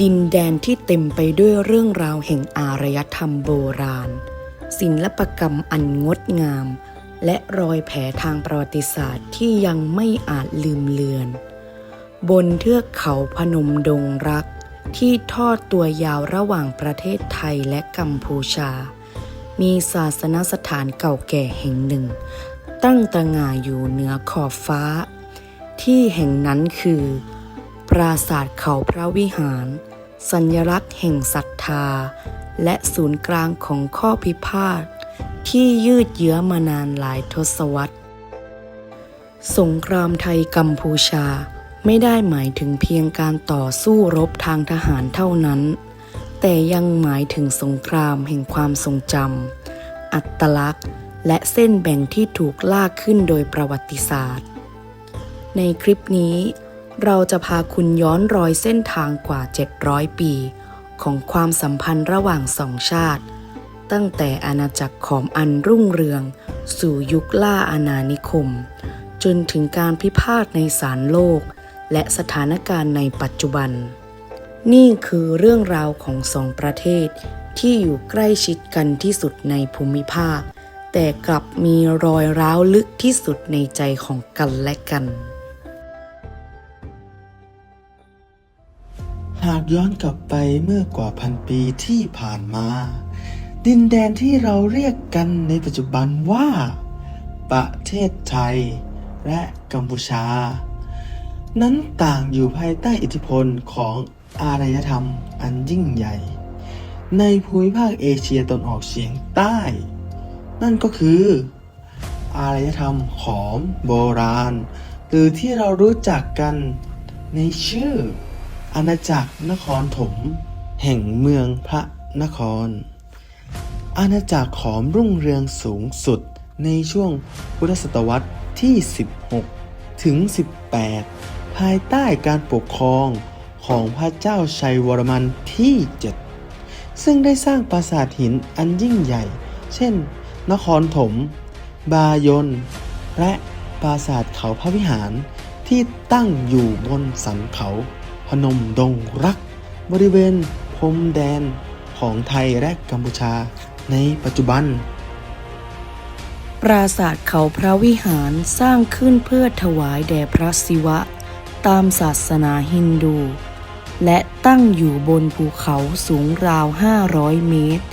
ดินแดนที่เต็มไปด้วยเรื่องราวแห่งอารยธรรมโบราณ ศิลปกรรมอันงดงาม และรอยแผลทางประวัติศาสตร์ที่ยังไม่อาจลืมเลือน บนเทือกเขาพนมดงรัก ที่ทอดตัวยาวระหว่างประเทศไทยและกัมพูชา มีศาสนสถานเก่าแก่แห่งหนึ่ง ตั้งตระหง่านอยู่เหนือขอบฟ้า ที่แห่งนั้นคือ ปราสาทเขาพระวิหาร สัญลักษณ์แห่งศรัทธา และศูนย์กลางของข้อพิพาทที่ยืดเยื้อมานานหลายทศวรรษ สงครามไทยกัมพูชาไม่ได้หมายถึงเพียงการต่อสู้รบทางทหารเท่านั้น แต่ยังหมายถึงสงครามแห่งความทรงจำอัตลักษณ์ และเส้นแบ่งที่ถูกลากขึ้นโดยประวัติศาสตร์ ในคลิปนี้ เราจะพาคุณย้อนรอยเส้นทางกว่า 700 ปี ของความสัมพันธ์ระหว่างสองชาติ ตั้งแต่อาณาจักรขอมอันรุ่งเรือง สู่ยุคล่าอาณานิคม จนถึงการพิพาทในศาลโลก และสถานการณ์ในปัจจุบัน นี่คือเรื่องราวของสองประเทศ ที่อยู่ใกล้ชิดกันที่สุดในภูมิภาค แต่กลับมีรอยร้าวลึกที่สุดในใจของกันและกันากย้อนกลับไปเมื่อกว่าพันปีที่ผ่านมา ดินแดนที่เราเรียกกันในปัจจุบันว่า ประเทศไทย และกัมพูชา นั้นต่างอยู่ภายใต้อิทธิพลของอารยธรรมอันยิ่งใหญ่ ในภูมิภาคเอเชียตะวันออกเฉียงใต้ นั่นก็คือ อารยธรรมขอมโบราณ หรือที่เรารู้จักกันในชื่อ อาณาจักรนครถม แห่งเมืองพระนคร อาณาจักรขอมรุ่งเรืองสูงสุดในช่วงพุทธศตวรรษที่ 16 ถึง 18 ภายใต้การปกครองของพระเจ้าชัยวรมันที่ 7 ซึ่งได้สร้างปราสาทหินอันยิ่งใหญ่ เช่น นครถม บายน และปราสาทเขาพระวิหารที่ตั้งอยู่บนสันเขา พนมดงรัก บริเวณพรมแดนของไทยและกัมพูชาในปัจจุบัน ปราสาทเขาพระวิหารสร้างขึ้นเพื่อถวายแด่พระศิวะ ตามศาสนาฮินดู และตั้งอยู่บนภูเขาสูงราว 500 เมตร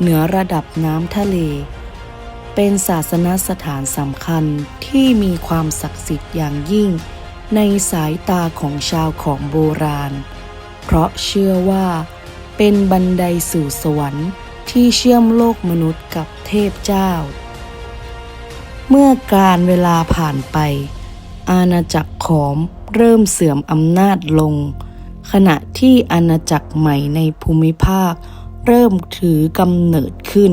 เหนือระดับน้ำทะเล เป็นศาสนสถานสำคัญที่มีความศักดิ์สิทธิ์อย่างยิ่ง ในสายตาของชาวของโบราณ เพราะเชื่อว่าเป็นบันไดสู่สวรรค์ที่เชื่อมโลกมนุษย์กับเทพเจ้า เมื่อการเวลาผ่านไป อาณาจักรขอมเริ่มเสื่อมอำนาจลง ขณะที่อาณาจักรใหม่ในภูมิภาค เริ่มถือกำเนิดขึ้น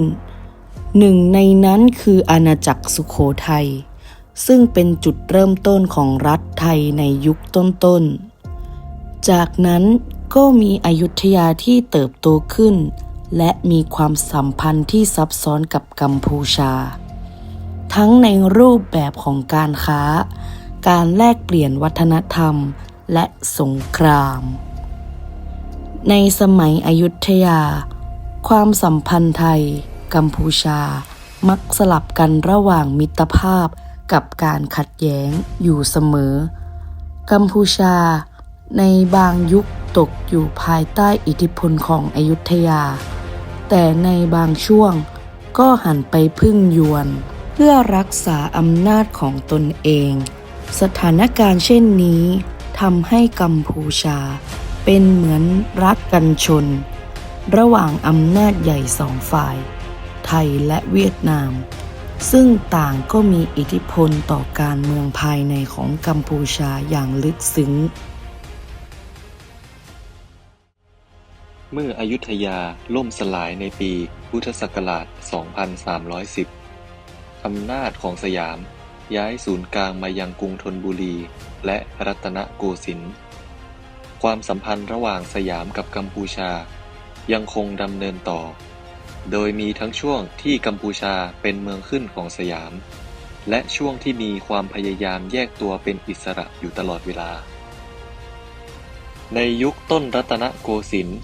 หนึ่งในนั้นคืออาณาจักรสุโขทัย ซึ่งเป็นจุดเริ่มต้นของรัฐไทยในยุคต้นๆ จากนั้นก็มีอยุธยาที่เติบโตขึ้น และมีความสัมพันธ์ที่ซับซ้อนกับกัมพูชา ทั้งในรูปแบบของการค้า การแลกเปลี่ยนวัฒนธรรม และสงคราม ในสมัยอยุธยา ความสัมพันธ์ไทย กัมพูชา มักสลับกันระหว่างมิตรภาพ กับการขัดแย้งอยู่เสมอ กัมพูชา ในบางยุคตกอยู่ภายใต้อิทธิพลของอยุธยา แต่ในบางช่วงก็หันไปพึ่งยวน เพื่อรักษาอำนาจของตนเอง สถานการณ์เช่นนี้ทำให้กัมพูชา เป็นเหมือนรัฐกันชน ระหว่างอำนาจใหญ่สองฝ่าย ไทยและเวียดนาม ซึ่งต่างก็มีอิทธิพลต่อการเมืองภายในของกัมพูชาอย่างลึกซึ้ง เมื่ออยุธยาล่มสลายในปีพุทธศักราช 2310 อำนาจของสยามย้ายศูนย์กลางมายังกรุงธนบุรีและรัตนโกสินทร์ ความสัมพันธ์ระหว่างสยามกับกัมพูชายังคงดำเนินต่อ โดยมีทั้งช่วงที่กัมพูชาเป็นเมืองขึ้นของสยาม และช่วงที่มีความพยายามแยกตัวเป็นอิสระอยู่ตลอดเวลา ในยุคต้นรัตนโกสินทร์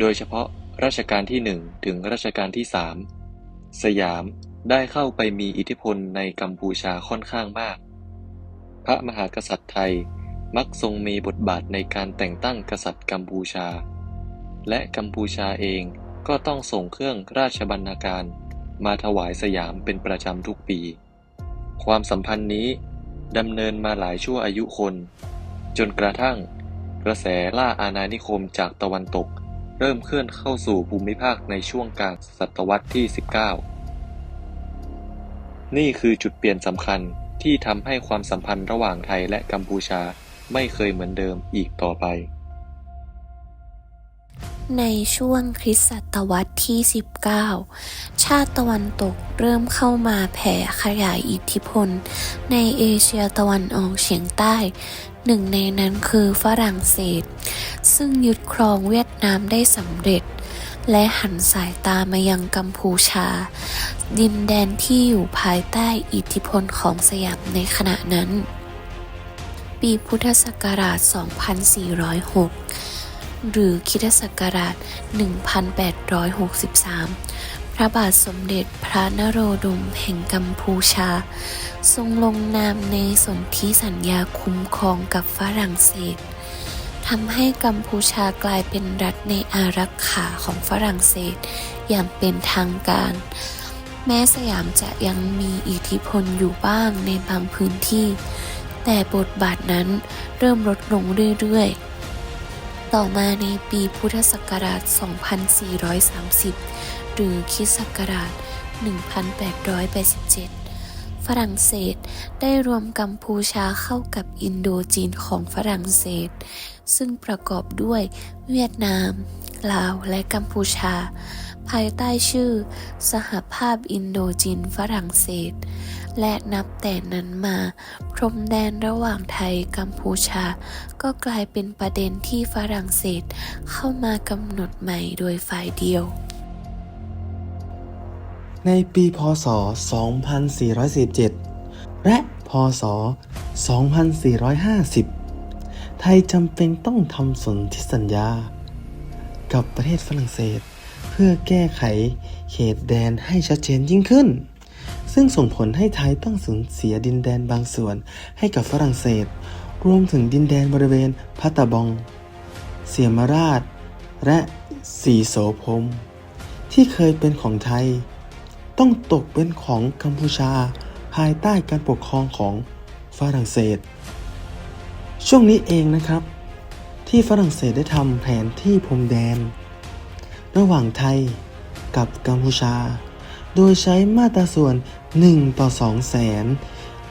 โดยเฉพาะรัชกาลที่หนึ่งถึงรัชกาลที่สามสยามได้เข้าไปมีอิทธิพลในกัมพูชาค่อนข้างมาก พระมหากษัตริย์ไทยมักทรงมีบทบาทในการแต่งตั้งกษัตริย์กัมพูชา และกัมพูชาเอง ก็ต้องส่งเครื่องราชบรรณาการมาถวายสยามเป็นประจำทุกปี ความสัมพันธ์นี้ดำเนินมาหลายชั่วอายุคน จนกระทั่ง กระแสล่าอาณานิคมจากตะวันตก เริ่มเคลื่อนเข้าสู่ภูมิภาคในช่วงกลางศตวรรษที่ 19 นี่คือจุดเปลี่ยนสำคัญที่ทำให้ความสัมพันธ์ระหว่างไทยและกัมพูชาไม่เคยเหมือนเดิมอีกต่อไป ในช่วงคริสตศตวรรษที่ 19 ชาติตะวันตกเริ่มเข้ามาแผ่ขยายอิทธิพล ในเอเชียตะวันออกเฉียงใต้ หนึ่งในนั้นคือฝรั่งเศส ซึ่งยึดครองเวียดนามได้สำเร็จ และหันสายตามายังกัมพูชา ดินแดนที่อยู่ภายใต้อิทธิพลของสยามในขณะนั้น ปีพุทธศักราช 2406 หรือคริสตศักราช 1863 พระบาทสมเด็จพระนโรดมแห่งกัมพูชา ทรงลงนามในสนธิสัญญาคุ้มครองกับฝรั่งเศสทำให้กัมพูชากลายเป็นรัฐในอารักขาของฝรั่งเศสอย่างเป็นทางการ แม้สยามจะยังมีอิทธิพลอยู่บ้างในบางพื้นที่ แต่บทบาทนั้นเริ่มลดลงเรื่อยๆ ต่อมาในปีพุทธศักราช 2430 หรือคริสต์ศักราช 1887 ฝรั่งเศสได้รวมกัมพูชาเข้ากับอินโดจีนของฝรั่งเศส ซึ่งประกอบด้วยเวียดนาม ลาว และกัมพูชา ภายใต้ชื่อ สหภาพอินโดจีนฝรั่งเศส และนับแต่นั้นมา พรมแดนระหว่างไทยกัมพูชา ก็กลายเป็นประเด็นที่ฝรั่งเศสเข้ามากำหนดใหม่โดยฝ่ายเดียว ในปีพศ 2417และพศ 2450 ไทยจำเป็นต้องทำสนธิสัญญา กับประเทศฝรั่งเศส เพื่อแก้ไขเขตแดนให้ชัดเจนยิ่งขึ้น ซึ่งส่งผลให้ไทยต้องสูญเสียดินแดนบางส่วนให้กับฝรั่งเศส รวมถึงดินแดนบริเวณพัตตาบอง เสียมราช และสีโสพรมที่เคยเป็นของไทย ต้องตกเป็นของกัมพูชา ภายใต้การปกครองของฝรั่งเศส ช่วงนี้เองนะครับ ที่ฝรั่งเศสได้ทำแผนที่พรมแดน ระหว่างไทยกับกัมพูชา โดยใช้มาตราส่วน 1 ต่อ 2 แสน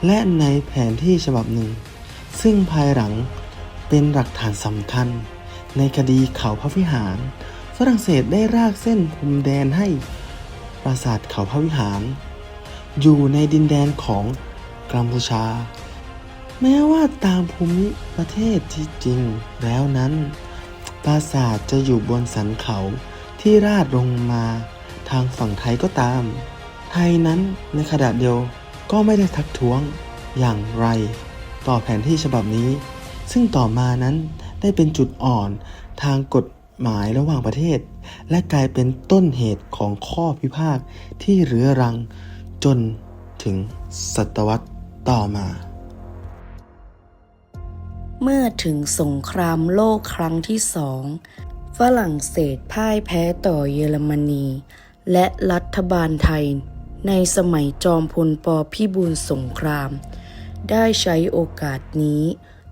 และในแผนที่ฉบับหนึ่ง ซึ่งภายหลังเป็นหลักฐานสำคัญ ในคดีเขาพระวิหาร ฝรั่งเศสได้รากเส้นพรมแดนให้ปราสาทเขาพระวิหาร อยู่ในดินแดนของกัมพูชา แม้ว่าตามภูมิประเทศที่จริงแล้วนั้น ปราสาทจะอยู่บนสันเขาที่ราดลงมาทางฝั่งไทยก็ตาม ทยนั้นในขณะเดียวก็ไม่ได้ทักท้วงอย่างไร ต่อแผนที่ฉบับนี้ ซึ่งต่อมานั้นได้เป็นจุดอ่อนทางกฎหมายระหว่างประเทศ และกลายเป็นต้นเหตุของข้อพิพาทที่เรื้อรังจนถึงศตวรรษต่อมา เมื่อถึงสงครามโลกครั้งที่สองฝรั่งเศสพ่ายแพ้ต่อเยอรมนี และรัฐบาลไทย ในสมัยจอมพลปพิบูลสงคราม ได้ใช้โอกาสนี้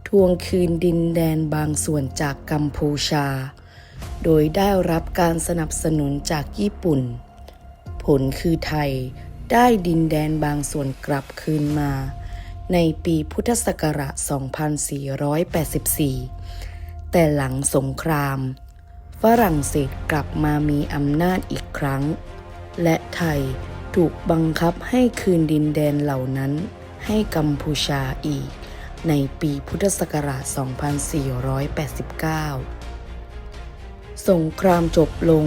ทวงคืนดินแดนบางส่วนจากกัมพูชา โดยได้รับการสนับสนุนจากญี่ปุ่น ผลคือไทยได้ดินแดนบางส่วนกลับคืนมา ในปีพุทธศักราช 2484 แต่หลังสงคราม ฝรั่งเศสกลับมามีอำนาจอีกครั้ง และไทย ถูกบังคับให้คืนดินแดนเหล่านั้นให้กัมพูชาอีก ในปีพุทธศักราช 2489 สงครามจบลง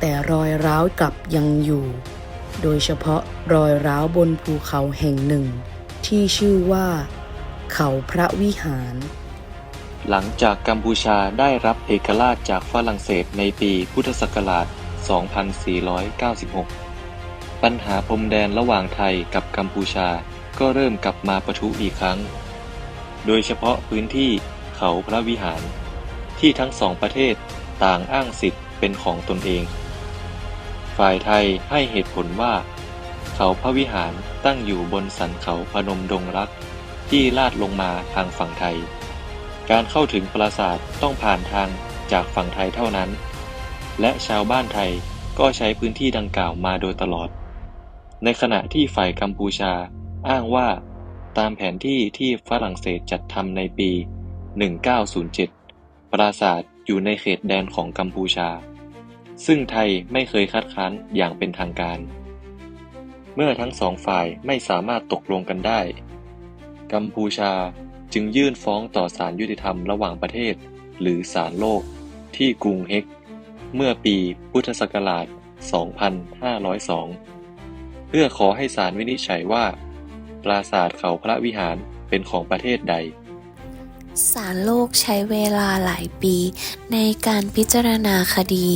แต่รอยร้าวกลับยังอยู่ โดยเฉพาะรอยร้าวบนภูเขาแห่งหนึ่ง ที่ชื่อว่า เขาพระวิหาร หลังจากกัมพูชาได้รับเอกราชจากฝรั่งเศสในปีพุทธศักราช 2496 ปัญหาพรมแดนระหว่างไทยกับกัมพูชาก็เริ่มกลับมาประทุอีกครั้ง โดยเฉพาะพื้นที่เขาพระวิหาร ที่ทั้งสองประเทศต่างอ้างสิทธิ์เป็นของตนเอง ฝ่ายไทยให้เหตุผลว่า เขาพระวิหารตั้งอยู่บนสันเขาพนมดงรัก ที่ลาดลงมาทางฝั่งไทย การเข้าถึงปราสาทต้องผ่านทางจากฝั่งไทยเท่านั้น และชาวบ้านไทยก็ใช้พื้นที่ดังกล่าวมาโดยตลอด ในขณะที่ฝ่ายกัมพูชาอ้างว่า ตามแผนที่ที่ฝรั่งเศสจัดทำในปี 1907 ปราสาทอยู่ในเขตแดนของกัมพูชา ซึ่งไทยไม่เคยคัดค้านอย่างเป็นทางการ เมื่อทั้งสองฝ่ายไม่สามารถตกลงกันได้ กัมพูชาจึงยื่นฟ้องต่อศาลยุติธรรมระหว่างประเทศ หรือศาลโลก ที่กรุงเฮกเมื่อปีพุทธศักราช 2502 เพื่อขอให้ศาลวินิจฉัยว่า ปราสาทเขาพระวิหารเป็นของประเทศใดศาลโลกใช้เวลาหลายปี ในการพิจารณาคดี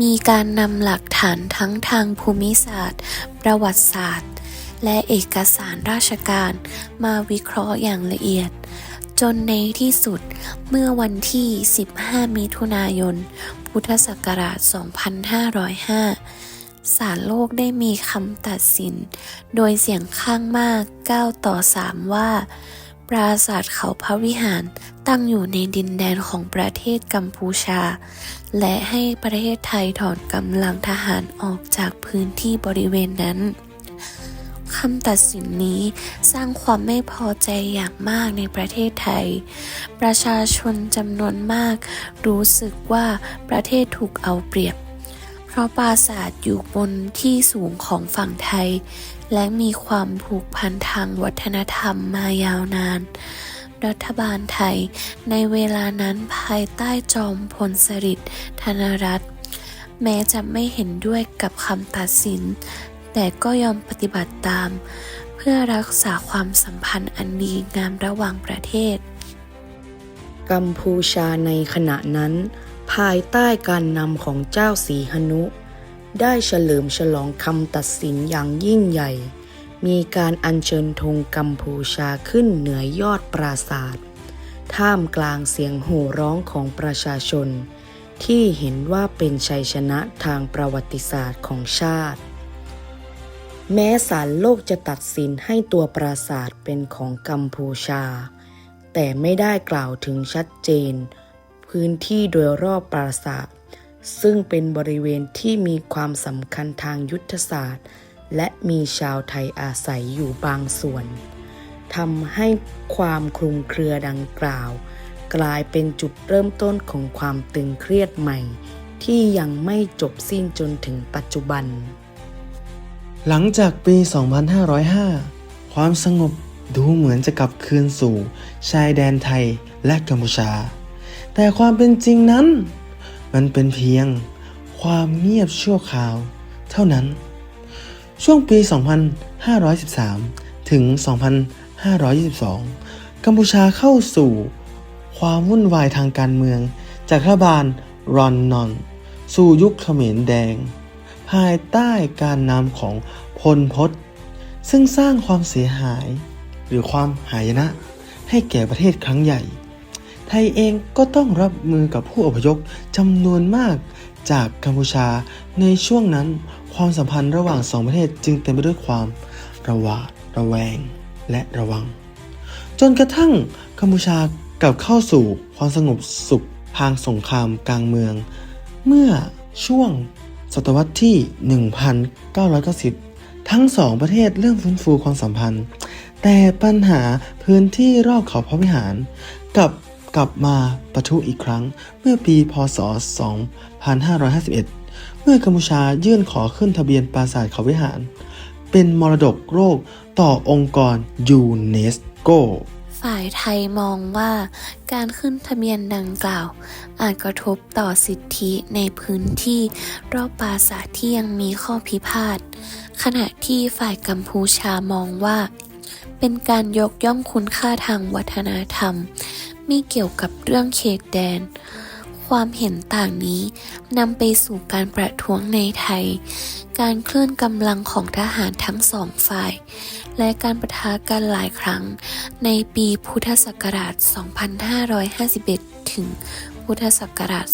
มีการนำหลักฐานทั้งทางภูมิศาสตร์ ประวัติศาสตร์ และเอกสารราชการมาวิเคราะห์อย่างละเอียด จนในที่สุดเมื่อวันที่ 15 มิถุนายน พุทธศักราช 2505 ศาลโลกได้มีคำตัดสิน โดยเสียงข้างมาก 9 ต่อ 3 ว่า ปราสาทเขาพระวิหารตั้งอยู่ในดินแดนของประเทศกัมพูชา และให้ประเทศไทยถอนกำลังทหารออกจากพื้นที่บริเวณนั้นคำตัดสินนี้สร้างความไม่พอใจอย่างมากในประเทศไทย ประชาชนจำนวนมากรู้สึกว่าประเทศถูกเอาเปรียบ ราะปราสาทอยู่บนที่สูงของฝั่งไทย และมีความผูกพันทางวัฒนธรรมมายาวนาน รัฐบาลไทยในเวลานั้นภายใต้จอมพลสฤษดิ์ธนรัตน์แม้จะไม่เห็นด้วยกับคำตัดสิน แต่ก็ยอมปฏิบัติตาม เพื่อรักษาความสัมพันธ์อันดีงามระหว่างประเทศ กัมพูชาในขณะนั้น ภายใต้การนำของเจ้าสีหนุ ได้เฉลิมฉลองคำตัดสินอย่างยิ่งใหญ่ มีการอัญเชิญธงกัมพูชาขึ้นเหนือยอดปราสาทท่ามกลางเสียงโห่ร้องของประชาชน ที่เห็นว่าเป็นชัยชนะทางประวัติศาสตร์ของชาติ แม้ศาลโลกจะตัดสินให้ตัวปราสาทเป็นของกัมพูชา แต่ไม่ได้กล่าวถึงชัดเจน พื้นที่โดยรอบปราสาทซึ่งเป็นบริเวณที่มีความสำคัญทางยุทธศาสตร์ และมีชาวไทยอาศัยอยู่บางส่วนทำให้ความคลุมเครือดังกล่าว กลายเป็นจุดเริ่มต้นของความตึงเครียดใหม่ ที่ยังไม่จบสิ้นจนถึงปัจจุบัน หลังจากปี 2505 ความสงบดูเหมือนจะกลับคืนสู่ ชายแดนไทยและกัมพูชา แต่ความเป็นจริงนั้น มันเป็นเพียงความเงียบชั่วคราว เท่านั้น ช่วงปี 2513 ถึง 2522 กัมพูชาเข้าสู่ความวุ่นวายทางการเมือง จากรัฐบาลรอนนอน สู่ยุคเขมรแดง ภายใต้การนำของพลพศซึ่งสร้างความเสียหาย หรือความหายนะ ให้แก่ประเทศครั้งใหญ่ ไทยเองก็ต้องรับมือกับผู้อพยพจำนวนมากจากกัมพูชาในช่วงนั้น ความสัมพันธ์ระหว่างสองประเทศจึงเต็มไปด้วยความระหวาดระแวงและระวัง จนกระทั่งกัมพูชากลับเข้าสู่ความสงบสุขทางสงครามกลางเมือง เมื่อช่วงศตวรรษที่ 1990 ทั้งสองประเทศเริ่มฟื้นฟูความสัมพันธ์ แต่ปัญหาพื้นที่รอบเขาพระวิหารกับ กลับมาปะทุอีกครั้งเมื่อปีพศ 2551 เมื่อกัมพูชายื่นขอขึ้นทะเบียนปราสาทเขาวิหาร เป็นมรดกโลกต่อองค์กรยูเนสโกฝ่ายไทยมองว่าการขึ้นทะเบียนดังกล่าว อาจกระทบต่อสิทธิในพื้นที่รอบปราสาทที่ยังมีข้อพิพาท ขณะที่ฝ่ายกัมพูชามองว่า เป็นการยกย่องคุณค่าทางวัฒนธรรม ไม่เกี่ยวกับเรื่องเขตแดน ความเห็นต่างนี้นำไปสู่การประท้วงในไทย การเคลื่อนกำลังของทหารทั้งสองฝ่าย และการประทะกันหลายครั้งในปีพุทธศักราช 2551 ถึงพุทธศักราช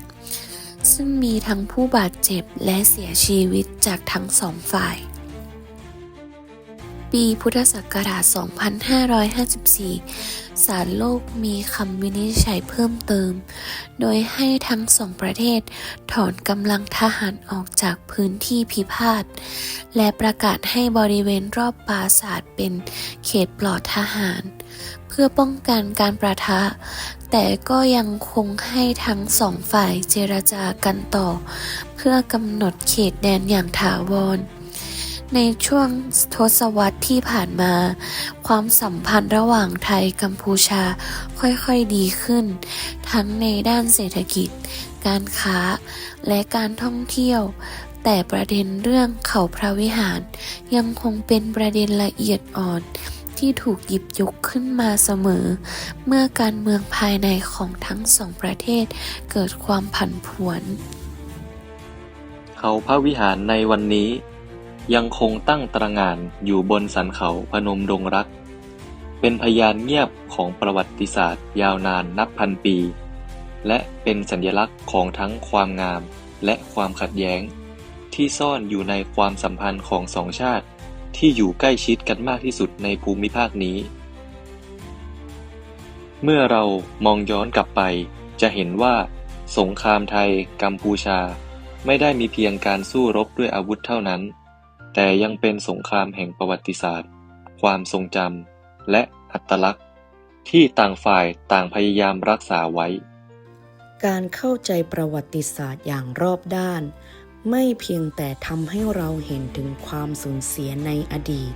2554 ซึ่งมีทั้งผู้บาดเจ็บและเสียชีวิตจากทั้งสองฝ่าย ปีพุทธศักราช 2554 ศาลโลกมีคำวินิจฉัยเพิ่มเติม โดยให้ทั้งสองประเทศ ถอนกำลังทหารออกจากพื้นที่พิพาท และประกาศให้บริเวณรอบปราสาทเป็นเขตปลอดทหาร เพื่อป้องกันการประทะ แต่ก็ยังคงให้ทั้งสองฝ่ายเจรจากันต่อ เพื่อกำหนดเขตแดนอย่างถาวร ในช่วงทศวรรษที่ผ่านมา ความสัมพันธ์ระหว่างไทยกัมพูชาค่อยๆดีขึ้น ทั้งในด้านเศรษฐกิจ การค้า และการท่องเที่ยว แต่ประเด็นเรื่องเขาพระวิหาร ยังคงเป็นประเด็นละเอียดอ่อนที่ถูกหยิบยกขึ้นมาเสมอ เมื่อการเมืองภายในของทั้งสองประเทศเกิดความผันผวน เขาพระวิหารในวันนี้ ยังคงตั้งตระหง่านอยู่บนสันเขาพนมดงรัก เป็นพยานเงียบของประวัติศาสตร์ยาวนานนับพันปี และเป็นสัญลักษณ์ของทั้งความงามและความขัดแย้ง ที่ซ่อนอยู่ในความสัมพันธ์ของสองชาติ ที่อยู่ใกล้ชิดกันมากที่สุดในภูมิภาคนี้ เมื่อเรามองย้อนกลับไป จะเห็นว่า สงครามไทยกัมพูชา ไม่ได้มีเพียงการสู้รบด้วยอาวุธเท่านั้น แต่ยังเป็นสงครามแห่งประวัติศาสตร์ ความทรงจำ และอัตลักษณ์ ที่ต่างฝ่ายต่างพยายามรักษาไว้ การเข้าใจประวัติศาสตร์อย่างรอบด้าน ไม่เพียงแต่ทำให้เราเห็นถึงความสูญเสียในอดีต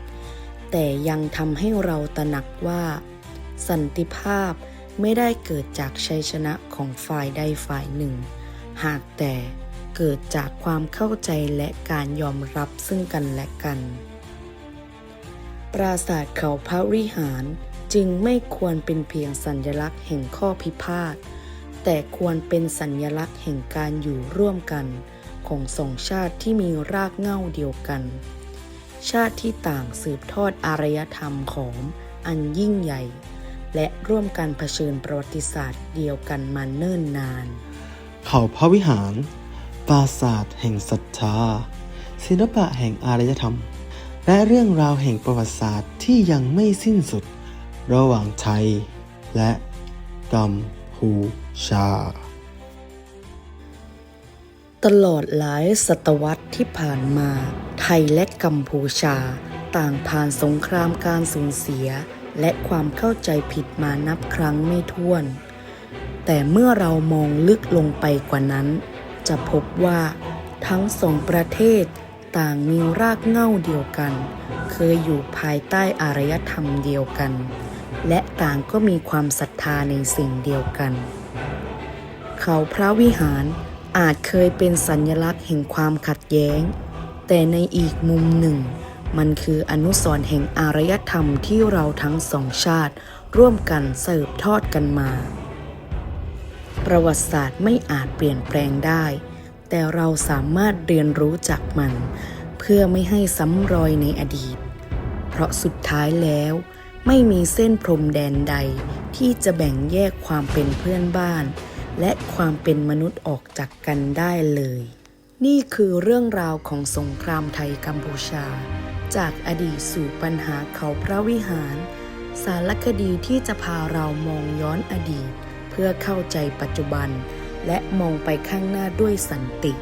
แต่ยังทำให้เราตระหนักว่า สันติภาพไม่ได้เกิดจากชัยชนะของฝ่ายใดฝ่ายหนึ่ง หากแต่ เกิดจากความเข้าใจและการยอมรับซึ่งกันและกัน ปราสาทเขาพระวิหารจึงไม่ควรเป็นเพียงสัญลักษณ์แห่งข้อพิพาท แต่ควรเป็นสัญลักษณ์แห่งการอยู่ร่วมกัน ของสองชาติที่มีรากเหง้าเดียวกัน ชาติที่ต่างสืบทอดอารยธรรมของอันยิ่งใหญ่ และร่วมกันเผชิญประวัติศาสตร์เดียวกันมาเนิ่นนาน เขาพระวิหาร ปราสาทแห่งศรัทธา ศิลปะแห่งอารยธรรม และเรื่องราวแห่งประวัติศาสตร์ที่ยังไม่สิ้นสุด ระหว่างไทย และกัมพูชา ตลอดหลายศตวรรษที่ผ่านมา ไทยและกัมพูชา ต่างผ่านสงครามการสูญเสีย และความเข้าใจผิดมานับครั้งไม่ถ้วน แต่เมื่อเรามองลึกลงไปกว่านั้น จะพบว่าทั้งสองประเทศต่างมีรากเหง้าเดียวกัน เคยอยู่ภายใต้อารยธรรมเดียวกัน และต่างก็มีความศรัทธาในสิ่งเดียวกัน เขาพระวิหารอาจเคยเป็นสัญลักษณ์แห่งความขัดแย้ง แต่ในอีกมุมหนึ่ง มันคืออนุสรณ์แห่งอารยธรรมที่เราทั้งสองชาติ ร่วมกันสืบทอดกันมา ประวัติศาสตร์ไม่อาจเปลี่ยนแปลงได้ แต่เราสามารถเรียนรู้จากมัน เพื่อไม่ให้ซ้ำรอยในอดีต เพราะสุดท้ายแล้ว ไม่มีเส้นพรมแดนใดที่จะแบ่งแยกความเป็นเพื่อนบ้าน และความเป็นมนุษย์ออกจากกันได้เลย นี่คือเรื่องราวของสงครามไทยกัมพูชา จากอดีตสู่ปัญหาเขาพระวิหาร สารคดีที่จะพาเรามองย้อนอดีต พื่อเข้าใจปัจจุบัน และมองไปข้างหน้าด้วยสันติ